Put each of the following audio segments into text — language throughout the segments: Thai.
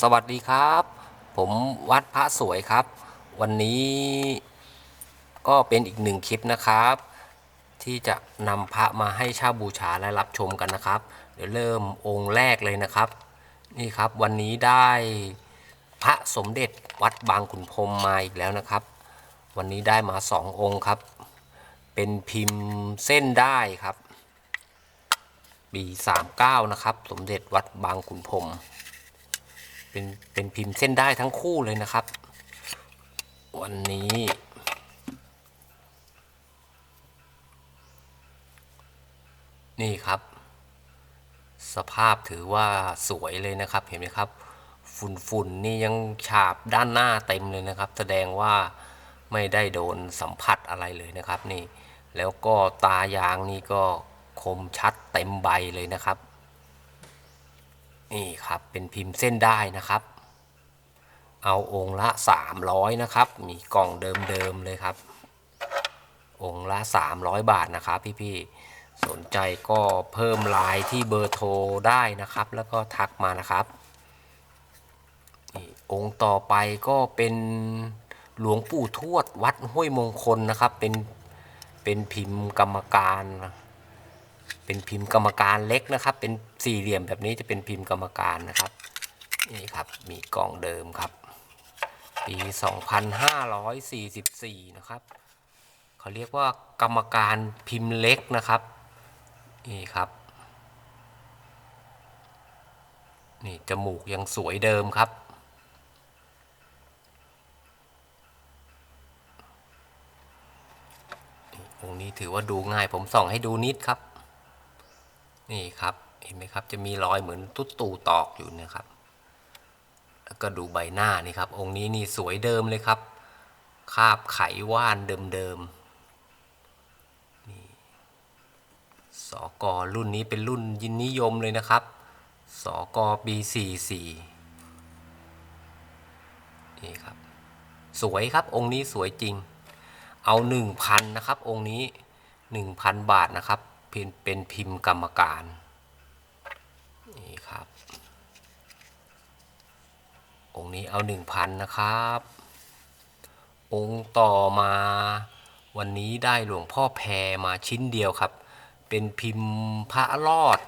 สวัสดีครับ ผมวัดพระสวยครับ วันนี้ก็เป็นอีกหนึ่งคลิปนะครับ ที่จะนำพระมาให้เช่าบูชาและรับชมกันนะครับ เดี๋ยวเริ่มองค์แรกเลยนะครับ นี่ครับวันนี้ได้พระสมเด็จวัดบางขุนพรมมาอีกแล้วนะครับ วันนี้ได้มาสององค์ครับ เป็นพิมพ์เส้นได้ครับปี39นะครับ สมเด็จวัดบางขุนพรม เป็นเป็นพิมพ์เส้นได้ทั้งคู่เลยนะครับ วันนี้ นี่ครับ สภาพถือว่าสวยเลยนะครับเห็นไหมครับ ฝุ่นฝุ่นนี่ยังฉาบด้านหน้าเต็มเลยนะครับ แสดงว่าไม่ได้โดนสัมผัสอะไรเลยนะครับนี่ แล้วก็ตายางนี่ก็คมชัดเต็มใบเลยนะครับ นี่ครับเป็นพิมพ์เส้นได้นะครับ เอาองค์ละ 300 นะครับ มีกล่องเดิมๆเลยครับ องค์ละ 300 บาทนะครับพี่ๆสนใจก็เพิ่มไลน์ที่เบอร์โทรได้นะครับ แล้วก็ทักมานะครับนี่องค์ต่อไปก็เป็นหลวงปู่ทวดวัดห้วยมงคลนะครับ เป็นเป็นพิมพ์กรรมการ เป็นพิมพ์กรรมการเล็กนะครับ เป็นสี่เหลี่ยมแบบนี้จะเป็นพิมพ์กรรมการนะครับ นี่ครับมีกล่องเดิมครับ ปี 2544 นะครับเขาเรียกว่ากรรมการพิมพ์เล็กนะครับนี่ครับนี่จมูกยังสวยเดิมครับองค์นี้ถือว่าดูง่ายผมส่องให้ดูนิดครับ นี่ครับเห็นไหมครับจะมีรอยเหมือนตุ๊ตูตอกอยู่นะครับ แล้วก็ดูใบหน้านี่ครับ องค์นี้นี่สวยเดิมเลยครับ คาบไขว่านเดิมๆนี่สกรุ่นนี้เป็นรุ่นยินนิยมเลยนะครับสกปี44นี่ครับ สวยครับองค์นี้สวยจริง เอา 1,000นะครับ องค์นี้ 1,000 บาทนะครับ เป็นพิมพ์กรรมการ นี่ครับ องค์นี้เอา1,000นะครับ องค์ต่อมาวันนี้ได้หลวงพ่อแพรมาชิ้นเดียวครับ เป็นพิมพ์พระรอด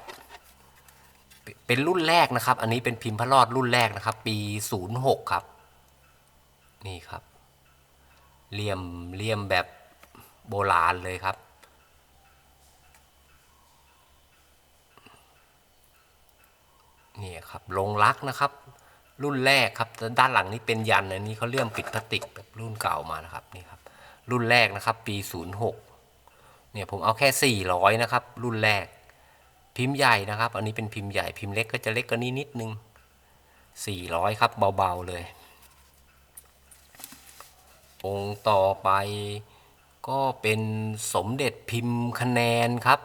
เป็นรุ่นแรกนะครับ อันนี้เป็นพิมพ์พระรอดรุ่นแรกนะครับ ปี 06 ครับ นี่ครับเลี่ยมเลี่ยมแบบโบราณเลยครับ นี่ครับลงรักนะครับ รุ่นแรกครับด้านหลังนี้เป็นยันอันนี้เขาเลื่อมปิดพลาสติกแบบรุ่นเก่ามานะครับนี่ครับรุ่นแรกนะครับ ปี 06เนี่ยผมเอาแค่ 400 นะครับ รุ่นแรก พิมพ์ใหญ่นะครับ อันนี้เป็นพิมพ์ใหญ่พิมพ์เล็กก็จะเล็กกว่านี้นิดนึง 400 ครับเบาๆเลย องค์ต่อไปก็เป็นสมเด็จพิมพ์คะแนนครับ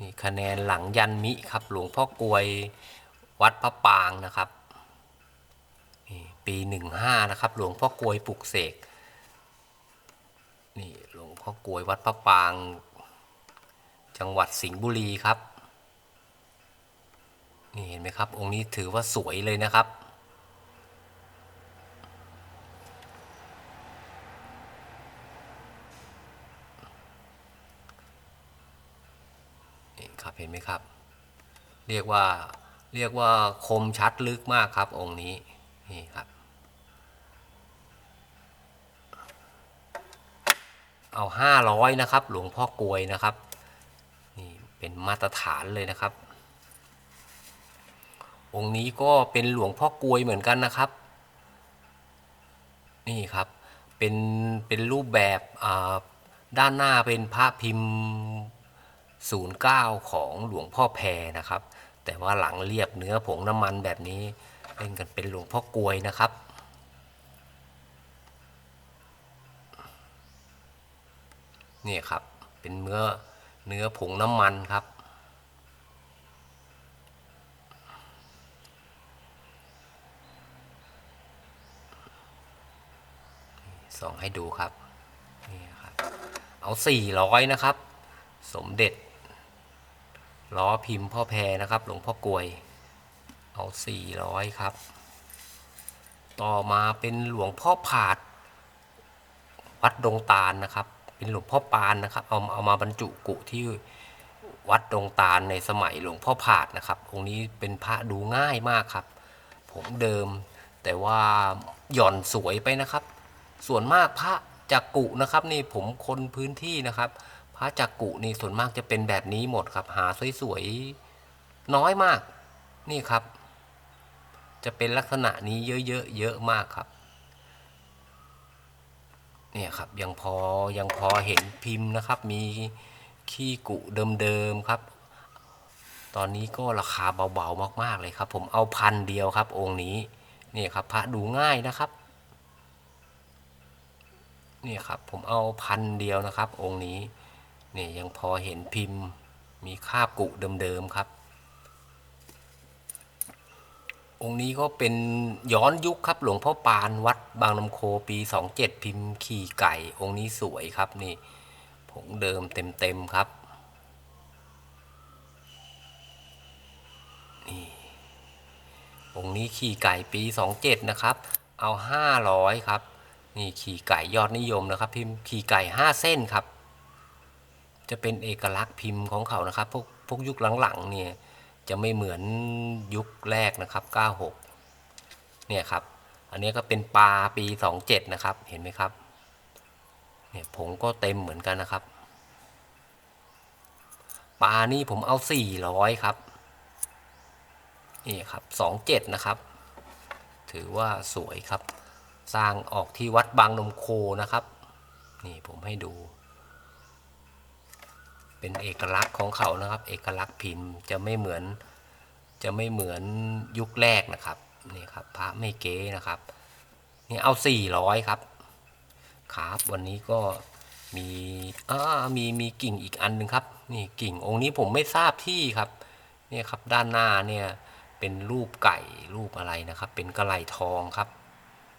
นี่คะแนนหลังยันมิครับ หลวงพ่อกลวยวัดพระปางนะครับนี่ปีหนึ่งห้านะครับ หลวงพ่อกลวยปลุกเสกนี่หลวงพ่อกลวยวัดพระปาง จังหวัดสิงห์บุรีครับนี่เห็นไหมครับ องค์นี้ถือว่าสวยเลยนะครับ ครับเห็นไหมครับ เรียกว่าเรียกว่าคมชัดลึกมากครับองค์นี้นี่ครับ เอาห้าร้อยนะครับ หลวงพ่อกลวยนะครับนี่เป็นมาตรฐานเลยนะครับ องค์นี้ก็เป็นหลวงพ่อกลวยเหมือนกันนะครับ นี่ครับเป็นเป็นรูปแบบด้านหน้าเป็นพระพิมพ์ 09 ของหลวงพ่อแพรนะครับ แต่ว่าหลังเรียบเนื้อผงน้ำมันแบบนี้เล่นกันเป็นหลวงพ่อกลวยนะครับนี่ครับเป็นเนื้อเนื้อผงน้ำมันครับ ส่องให้ดูครับนี่ครับ เอา 400 นะครับ สมเด็จ ล้อพิมพ์พ่อแพรนะครับหลวงพ่อกลวย เอาสี่ร้อยครับ ต่อมาเป็นหลวงพ่อผาด วัดดงตาลนะครับ เป็นหลวงพ่อปานนะครับ เอาเอามาบรรจุกุที่วัดดงตาลในสมัยหลวงพ่อผาดนะครับ องค์นี้เป็นพระดูง่ายมากครับ ผมเดิมแต่ว่าหย่อนสวยไปนะครับ ส่วนมากพระจักกุนะครับ นี่ผมคนพื้นที่นะครับ ระจักกุนี่ส่วนมากจะเป็นแบบนี้หมดครับ หาสวยๆน้อยมาก นี่ครับ จะเป็นลักษณะนี้เยอะๆเยอะมากครับ เนี่ยครับยังพอยังพอเห็นพิมพ์นะครับ มีขี้กุเดิมๆครับ ตอนนี้ก็ราคาเบาๆมากๆเลยครับ ผมเอาพันเดียวครับ องค์นี้นี่ครับพระดูง่ายนะครับนี่ครับผมเอาพันเดียวนะครับ องค์นี้ นี่ยังพอเห็นพิมพ์มีคาบกุเดิมๆครับ องค์นี้ก็เป็นย้อนยุคครับหลวงพ่อปานวัดบางนมโคปี 27 พิมพ์ขี่ไก่ องค์นี้สวยครับนี่ผงเดิมเต็มๆครับนี่องค์นี้ขี่ไก่ปี 27 นะครับ เอา 500 ครับ นี่ขี่ไก่ยอดนิยมนะครับ พิมพ์ขี่ไก่ 5 เส้นครับ จะเป็นเอกลักษณ์พิมพ์ของเขานะครับ พวกพวกยุคหลังๆเนี่ยจะไม่เหมือนยุคแรกนะครับ 96 เนี่ยครับ อันนี้ก็เป็นปลาปี 27 นะครับ เห็นไหมครับ เนี่ยผงก็เต็มเหมือนกันนะครับ ปลานี่ผมเอา 400 ครับ นี่ครับ 27 นะครับ ถือว่าสวยครับ สร้างออกที่วัดบางนมโคนะครับ นี่ผมให้ดู เป็นเอกลักษณ์ของเขานะครับ เอกลักษณ์พิมพ์จะไม่เหมือนจะไม่เหมือนยุคแรกนะครับนี่ครับพระไม่เก๊นะครับนี่เอา 400 ครับครับวันนี้ก็มีอ่ามีมีกิ่งอีกอันหนึ่งครับนี่กิ่งองค์นี้ผมไม่ทราบที่ครับเนี่ยครับด้านหน้าเนี่ยเป็นรูปไก่รูปอะไรนะครับ เป็นกระไหลทองครับ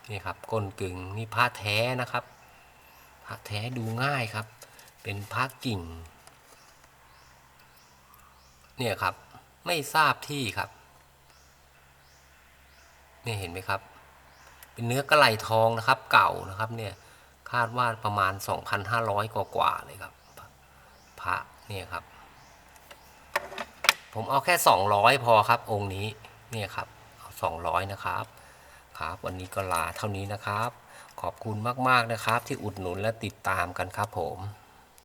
นี่ครับก้นกึ่งนี่พระแท้นะครับพระแท้ดูง่ายครับ เป็นพระกิ่ง เนี่ยครับ ไม่ทราบที่ครับเนี่ยเห็นไหมครับ เป็นเนื้อกระไหลทองนะครับ เก่านะครับเนี่ยคาดว่าประมาณ 2,500 กว่ากว่าเลยครับ พระเนี่ยครับ ผมเอาแค่ 200 พอครับ องค์นี้เนี่ยครับเอา200 นะครับ ครับ วันนี้ก็ลาเท่านี้นะครับ ขอบคุณมาก ๆ นะครับ ที่อุดหนุนและติดตามกันครับผม